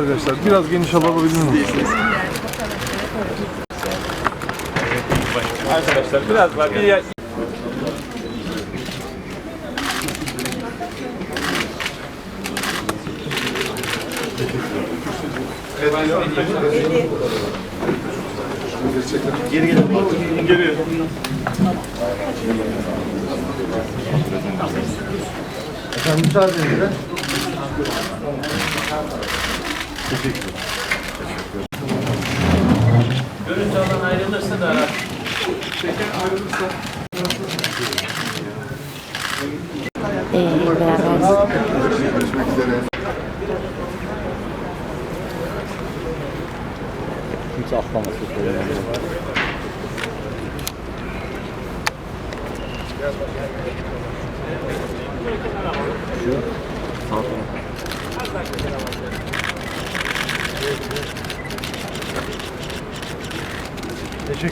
Arkadaşlar biraz geniş alabilir miyiz? Arkadaşlar biraz var. Bir yer... Geri gelin. Geri. Efendim müsaadenizle. Görüntü alan ayrılırsa da ara. Ee, beraber Kimse atlamasın.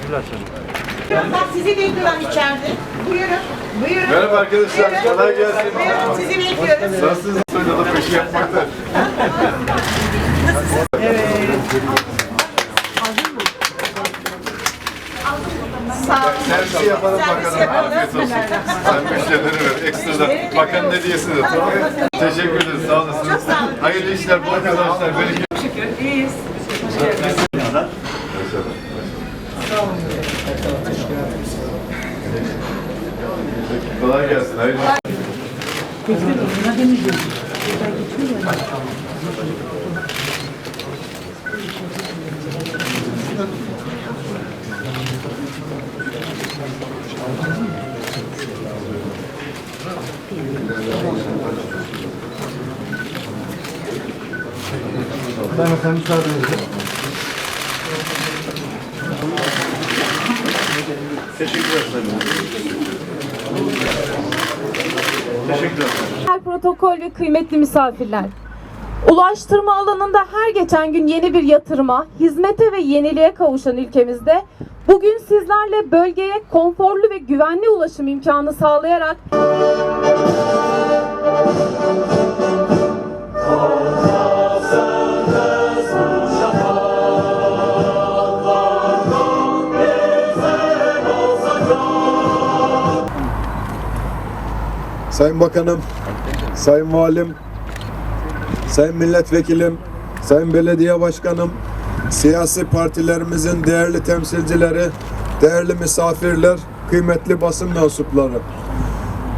Teşekkürler canım. Bak sizi bekliyorum içeride. Buyurun. Buyurun. Merhaba arkadaşlar, Buyurun. kolay gelsin. Buyurun sizi bekliyoruz. Nasılsınız? Söyle da peşi yapmakta. Olun. Servisi yapalım bakalım. yapalım. Afiyet olsun. Sen müşterileri ver. Ekstradan. Bakan ne diyesin de. Teşekkür ederiz. Sağ olasınız. Hayırlı işler, bol kazançlar. Bereket. Ben efendim müsaadenizle. Her protokol ve kıymetli misafirler. Ulaştırma alanında her geçen gün yeni bir yatırıma, hizmete ve yeniliğe kavuşan ülkemizde bugün sizlerle bölgeye konforlu ve güvenli ulaşım imkanı sağlayarak Sayın Bakanım, Sayın Valim, Sayın Milletvekilim, Sayın Belediye Başkanım, siyasi partilerimizin değerli temsilcileri, değerli misafirler, kıymetli basın mensupları.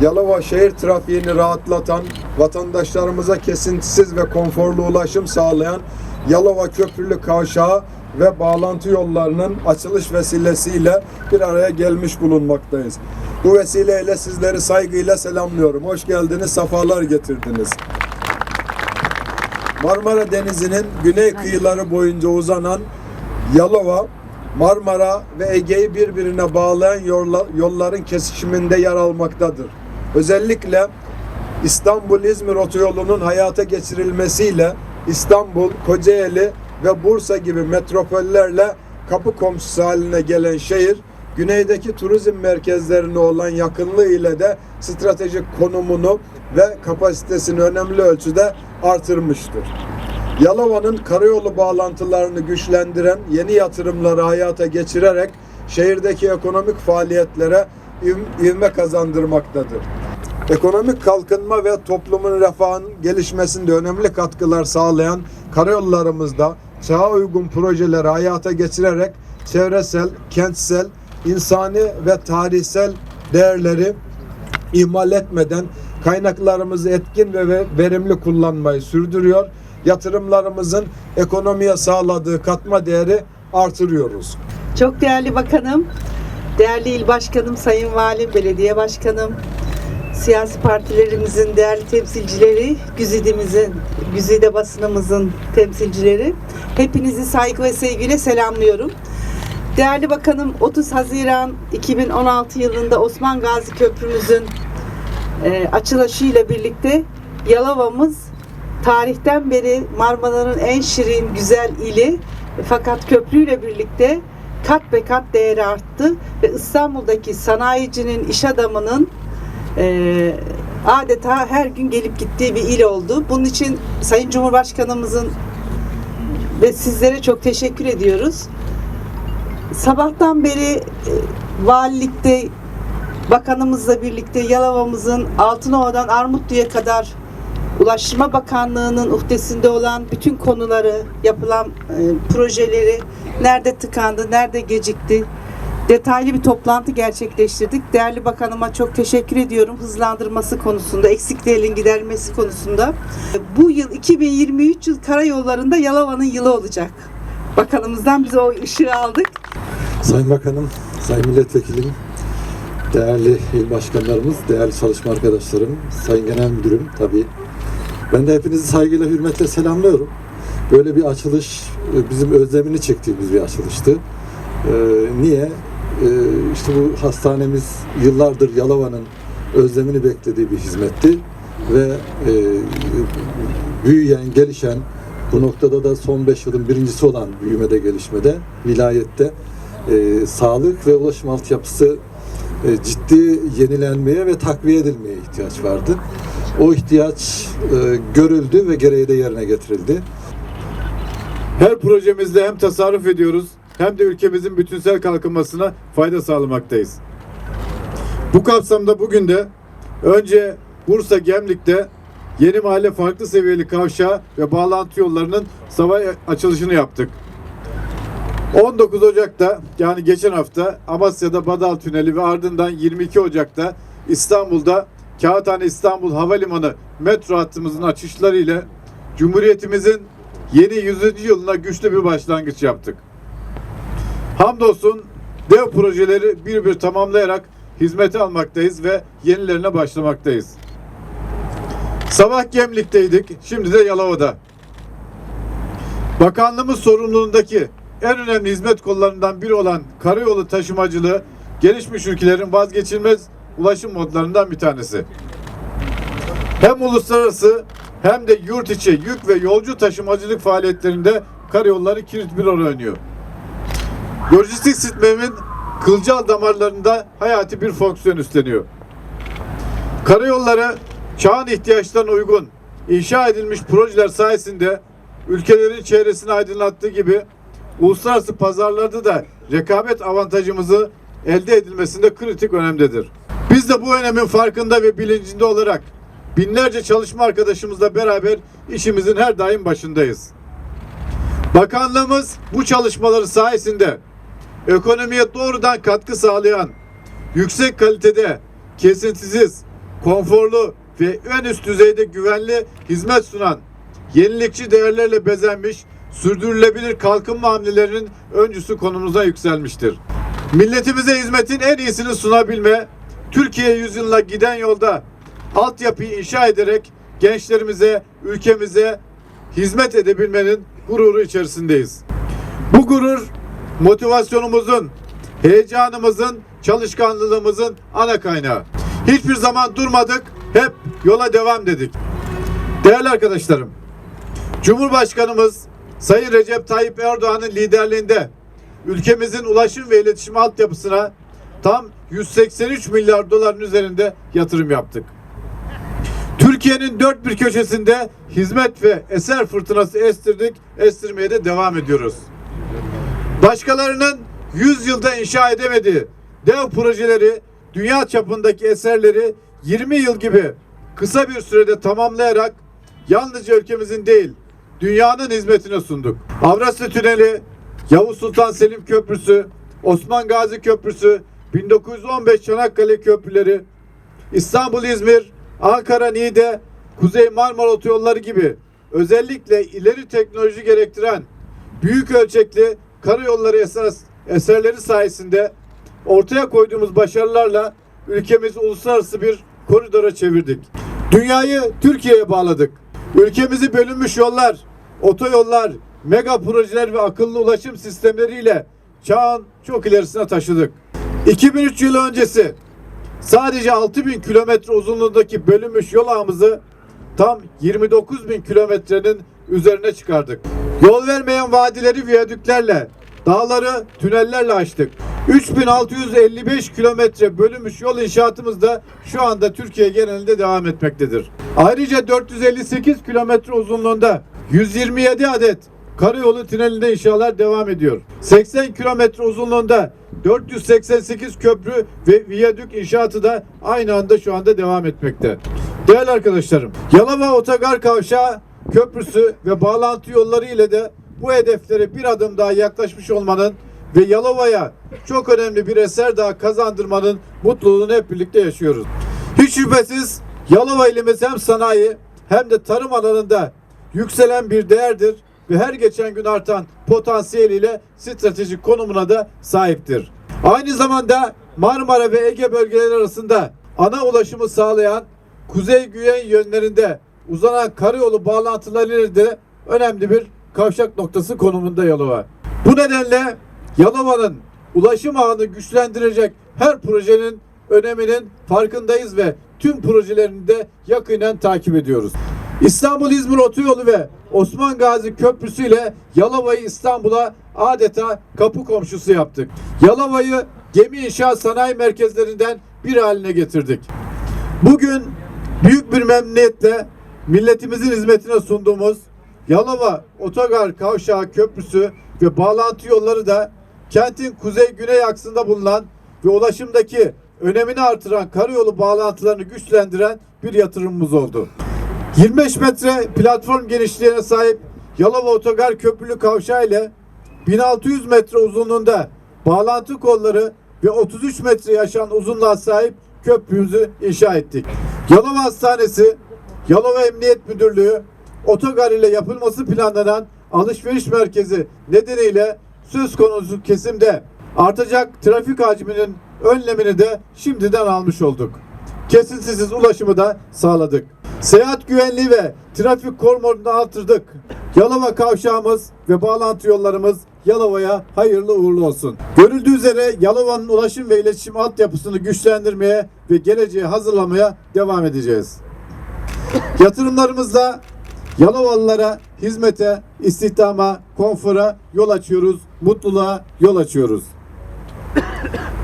Yalova şehir trafiğini rahatlatan, vatandaşlarımıza kesintisiz ve konforlu ulaşım sağlayan Yalova Köprülü Kavşağı ve bağlantı yollarının açılış vesilesiyle bir araya gelmiş bulunmaktayız. Bu vesileyle sizleri saygıyla selamlıyorum. Hoş geldiniz, safalar getirdiniz. Marmara Denizi'nin güney kıyıları boyunca uzanan Yalova, Marmara ve Ege'yi birbirine bağlayan yolla- yolların kesişiminde yer almaktadır. Özellikle İstanbul-İzmir otoyolunun hayata geçirilmesiyle İstanbul, Kocaeli ve Bursa gibi metropollerle kapı komşusu haline gelen şehir, güneydeki turizm merkezlerine olan yakınlığı ile de stratejik konumunu ve kapasitesini önemli ölçüde artırmıştır. Yalova'nın karayolu bağlantılarını güçlendiren yeni yatırımları hayata geçirerek şehirdeki ekonomik faaliyetlere iv- ivme kazandırmaktadır. Ekonomik kalkınma ve toplumun refahının gelişmesinde önemli katkılar sağlayan karayollarımızda çağa uygun projeleri hayata geçirerek çevresel, kentsel, insani ve tarihsel değerleri ihmal etmeden kaynaklarımızı etkin ve ve verimli kullanmayı sürdürüyor. Yatırımlarımızın ekonomiye sağladığı katma değeri artırıyoruz. Çok değerli bakanım, değerli il başkanım, sayın valim, belediye başkanım, siyasi partilerimizin değerli temsilcileri, güzidimizin, güzide basınımızın temsilcileri. Hepinizi saygı ve sevgiyle selamlıyorum. Değerli bakanım 30 Haziran 2016 yılında Osman Gazi Köprümüzün e, açılışıyla birlikte Yalova'mız tarihten beri Marmara'nın en şirin, güzel ili fakat köprüyle birlikte kat be kat değeri arttı ve İstanbul'daki sanayicinin, iş adamının e, adeta her gün gelip gittiği bir il oldu. Bunun için Sayın Cumhurbaşkanımızın ve sizlere çok teşekkür ediyoruz. Sabahtan beri e, valilikte bakanımızla birlikte Yalova'mızın Altınova'dan Armutlu'ya kadar Ulaştırma Bakanlığı'nın uhdesinde olan bütün konuları, yapılan e, projeleri nerede tıkandı, nerede gecikti detaylı bir toplantı gerçekleştirdik. Değerli bakanıma çok teşekkür ediyorum hızlandırması konusunda, eksiklerin giderilmesi konusunda. Bu yıl 2023 yıl karayollarında Yalova'nın yılı olacak. Bakanımızdan biz o ışığı aldık. Sayın Bakanım, Sayın Milletvekilim, değerli il başkanlarımız, değerli çalışma arkadaşlarım, Sayın Genel Müdürüm tabii. Ben de hepinizi saygıyla, hürmetle selamlıyorum. Böyle bir açılış e, bizim özlemini çektiğimiz bir açılıştı. Ee, niye? Ee, işte bu hastanemiz yıllardır Yalova'nın özlemini beklediği bir hizmetti ve e, büyüyen, gelişen, bu noktada da son 5 yılın birincisi olan büyümede, gelişmede, vilayette e, sağlık ve ulaşım altyapısı e, ciddi yenilenmeye ve takviye edilmeye ihtiyaç vardı. O ihtiyaç e, görüldü ve gereği de yerine getirildi. Her projemizde hem tasarruf ediyoruz hem de ülkemizin bütünsel kalkınmasına fayda sağlamaktayız. Bu kapsamda bugün de önce Bursa Gemlik'te yeni mahalle farklı seviyeli kavşağı ve bağlantı yollarının sabah açılışını yaptık. 19 Ocak'ta yani geçen hafta Amasya'da Badal Tüneli ve ardından 22 Ocak'ta İstanbul'da Kağıthane İstanbul Havalimanı metro hattımızın açışları ile Cumhuriyetimizin yeni 100. yılına güçlü bir başlangıç yaptık. Hamdolsun dev projeleri bir bir tamamlayarak hizmete almaktayız ve yenilerine başlamaktayız. Sabah Gemlik'teydik, şimdi de Yalova'da. Bakanlığımız sorumluluğundaki en önemli hizmet kollarından biri olan karayolu taşımacılığı gelişmiş ülkelerin vazgeçilmez ulaşım modlarından bir tanesi. Hem uluslararası hem de yurt içi yük ve yolcu taşımacılık faaliyetlerinde karayolları kilit bir rol oynuyor. Lojistik sistemin kılcal damarlarında hayati bir fonksiyon üstleniyor. Karayolları çağın ihtiyaçlarına uygun inşa edilmiş projeler sayesinde ülkelerin çevresini aydınlattığı gibi uluslararası pazarlarda da rekabet avantajımızı elde edilmesinde kritik önemdedir. Biz de bu önemin farkında ve bilincinde olarak binlerce çalışma arkadaşımızla beraber işimizin her daim başındayız. Bakanlığımız bu çalışmaları sayesinde ekonomiye doğrudan katkı sağlayan, yüksek kalitede, kesintisiz, konforlu ve en üst düzeyde güvenli hizmet sunan, yenilikçi değerlerle bezenmiş, sürdürülebilir kalkınma hamlelerinin öncüsü konumuza yükselmiştir. Milletimize hizmetin en iyisini sunabilme, Türkiye yüzyılına giden yolda altyapıyı inşa ederek gençlerimize, ülkemize hizmet edebilmenin gururu içerisindeyiz. Bu gurur motivasyonumuzun, heyecanımızın, çalışkanlığımızın ana kaynağı. Hiçbir zaman durmadık, hep yola devam dedik. Değerli arkadaşlarım, Cumhurbaşkanımız Sayın Recep Tayyip Erdoğan'ın liderliğinde ülkemizin ulaşım ve iletişim altyapısına tam 183 milyar doların üzerinde yatırım yaptık. Türkiye'nin dört bir köşesinde hizmet ve eser fırtınası estirdik, estirmeye de devam ediyoruz. Başkalarının 100 yılda inşa edemediği dev projeleri, dünya çapındaki eserleri 20 yıl gibi kısa bir sürede tamamlayarak yalnızca ülkemizin değil, dünyanın hizmetine sunduk. Avrasya Tüneli, Yavuz Sultan Selim Köprüsü, Osman Gazi Köprüsü, 1915 Çanakkale Köprüleri, İstanbul-İzmir, Ankara-Niğde, Kuzey Marmara Otoyolları gibi özellikle ileri teknoloji gerektiren büyük ölçekli karayolları esas eserleri sayesinde ortaya koyduğumuz başarılarla ülkemizi uluslararası bir koridora çevirdik. Dünyayı Türkiye'ye bağladık. Ülkemizi bölünmüş yollar, otoyollar, mega projeler ve akıllı ulaşım sistemleriyle çağın çok ilerisine taşıdık. 2003 yılı öncesi sadece 6000 kilometre uzunluğundaki bölünmüş yol ağımızı tam 29 bin kilometrenin üzerine çıkardık. Yol vermeyen vadileri viyadüklerle, dağları tünellerle açtık. 3655 kilometre bölünmüş yol inşaatımız da şu anda Türkiye genelinde devam etmektedir. Ayrıca 458 kilometre uzunluğunda 127 adet karayolu tünelinde inşaatlar devam ediyor. 80 kilometre uzunluğunda 488 köprü ve viyadük inşaatı da aynı anda şu anda devam etmekte. Değerli arkadaşlarım, Yalova Otogar Kavşağı Köprüsü ve bağlantı yolları ile de bu hedeflere bir adım daha yaklaşmış olmanın ve Yalova'ya çok önemli bir eser daha kazandırmanın mutluluğunu hep birlikte yaşıyoruz. Hiç şüphesiz Yalova ilimiz hem sanayi hem de tarım alanında yükselen bir değerdir ve her geçen gün artan potansiyeliyle stratejik konumuna da sahiptir. Aynı zamanda Marmara ve Ege bölgeleri arasında ana ulaşımı sağlayan kuzey-güney yönlerinde uzanan karayolu bağlantılarıyla da önemli bir kavşak noktası konumunda Yalova. Bu nedenle Yalova'nın ulaşım ağını güçlendirecek her projenin öneminin farkındayız ve tüm projelerini de yakinen takip ediyoruz. İstanbul-İzmir Otoyolu ve Osman Gazi Köprüsü ile Yalova'yı İstanbul'a adeta kapı komşusu yaptık. Yalova'yı gemi inşaat sanayi merkezlerinden bir haline getirdik. Bugün büyük bir memnuniyetle milletimizin hizmetine sunduğumuz Yalova Otogar Kavşağı Köprüsü ve bağlantı yolları da kentin kuzey-güney aksında bulunan ve ulaşımdaki önemini artıran karayolu bağlantılarını güçlendiren bir yatırımımız oldu. 25 metre platform genişliğine sahip Yalova Otogar Köprülü Kavşağı ile 1600 metre uzunluğunda bağlantı kolları ve 33 metre yaşan uzunluğa sahip köprümüzü inşa ettik. Yalova Hastanesi, Yalova Emniyet Müdürlüğü, otogar ile yapılması planlanan alışveriş merkezi nedeniyle söz konusu kesimde artacak trafik hacminin önlemini de şimdiden almış olduk. Kesintisiz ulaşımı da sağladık. Seyahat güvenliği ve trafik korumunu artırdık. Yalova kavşağımız ve bağlantı yollarımız Yalova'ya hayırlı uğurlu olsun. Görüldüğü üzere Yalova'nın ulaşım ve iletişim altyapısını güçlendirmeye ve geleceğe hazırlamaya devam edeceğiz. Yatırımlarımızla Yalovalılara hizmete, istihdama, konfora yol açıyoruz, mutluluğa yol açıyoruz.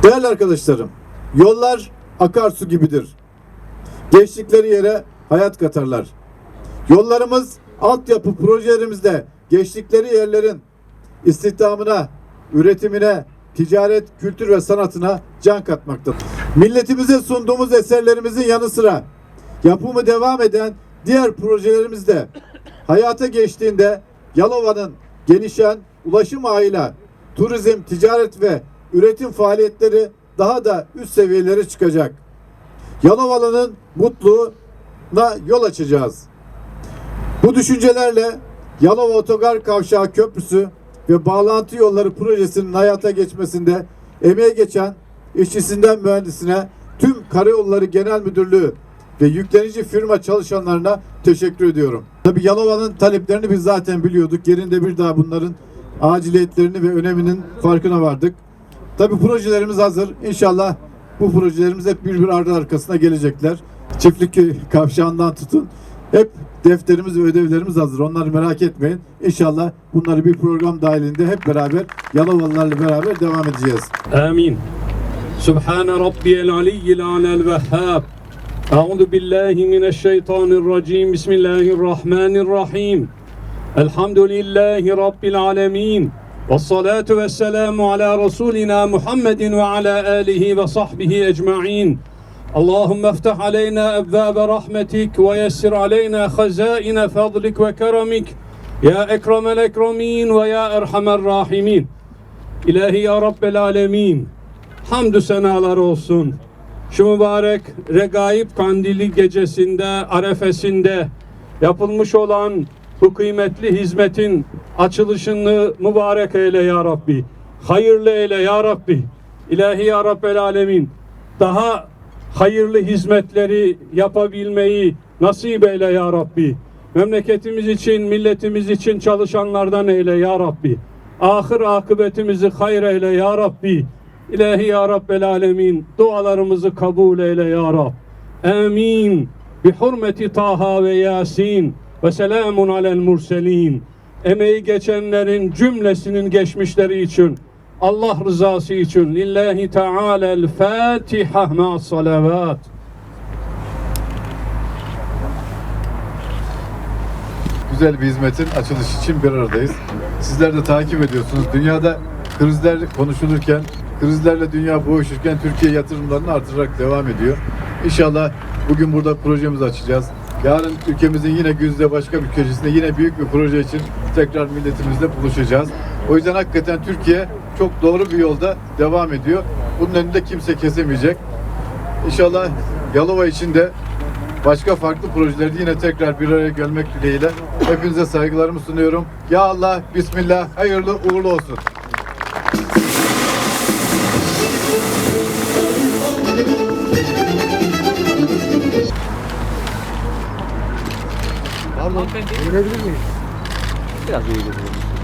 Değerli arkadaşlarım, yollar akarsu gibidir. Geçtikleri yere hayat katarlar. Yollarımız altyapı projelerimizde geçtikleri yerlerin istihdamına, üretimine, ticaret, kültür ve sanatına can katmaktadır. Milletimize sunduğumuz eserlerimizin yanı sıra yapımı devam eden diğer projelerimiz de hayata geçtiğinde Yalova'nın gelişen ulaşım ağıyla turizm, ticaret ve üretim faaliyetleri daha da üst seviyelere çıkacak. Yalovalı'nın mutluluğuna yol açacağız. Bu düşüncelerle Yalova Otogar Kavşağı Köprüsü ve bağlantı yolları projesinin hayata geçmesinde emeği geçen işçisinden mühendisine tüm Karayolları Genel Müdürlüğü ve yüklenici firma çalışanlarına teşekkür ediyorum. Tabi Yalova'nın taleplerini biz zaten biliyorduk. Yerinde bir daha bunların aciliyetlerini ve öneminin farkına vardık. Tabi projelerimiz hazır. İnşallah bu projelerimiz hep bir bir ardı arkasına gelecekler. Çiftlikköy kavşağından tutun. Hep defterimiz ve ödevlerimiz hazır. Onları merak etmeyin. İnşallah bunları bir program dahilinde hep beraber Yalovalılarla beraber devam edeceğiz. Amin. Subhane Rabbiyel Aliyyil Alel Vehhab. Euzu billahi mineşşeytanirracim. Bismillahirrahmanirrahim. Elhamdülillahi Rabbil alemin. Vessalatu vesselamu ala Resulina Muhammedin ve ala alihi ve sahbihi ecma'in. وعلى آله وصحبه أجمعين اللهم افتح علينا أبواب رحمتك ويسر علينا خزائن فضلك وكرمك يا أكرم الأكرمين ويا أرحم الراحمين İlahi ya Rabbel Alemin. Hamdü senalar olsun. Şu mübarek Regaib Kandili gecesinde, arefesinde yapılmış olan bu kıymetli hizmetin açılışını mübarek eyle ya Rabbi. Hayırlı eyle ya Rabbi. İlahi ya Rabbel Alemin. Daha hayırlı hizmetleri yapabilmeyi nasip eyle ya Rabbi. Memleketimiz için, milletimiz için çalışanlardan eyle ya Rabbi. Ahir akıbetimizi hayır eyle ya Rabbi. İlahi ya Rabbel Alemin. Dualarımızı kabul eyle ya Rab. Amin. Bi hurmeti Taha ve Yasin. Ve selamun alel murselin. Emeği geçenlerin cümlesinin geçmişleri için Allah rızası için. Lillahi Teala el Fatiha ma salavat. güzel bir hizmetin açılışı için bir aradayız. Sizler de takip ediyorsunuz. Dünyada krizler konuşulurken, krizlerle dünya boğuşurken Türkiye yatırımlarını artırarak devam ediyor. İnşallah bugün burada projemizi açacağız. Yarın ülkemizin yine güzde başka bir köşesinde yine büyük bir proje için tekrar milletimizle buluşacağız. O yüzden hakikaten Türkiye çok doğru bir yolda devam ediyor. Bunun önünde kimse kesemeyecek. İnşallah Yalova için de başka farklı projelerde yine tekrar bir araya gelmek dileğiyle hepinize saygılarımı sunuyorum. Ya Allah, Bismillah, hayırlı uğurlu olsun. Pardon, görebilir miyiz? Biraz iyi görelim.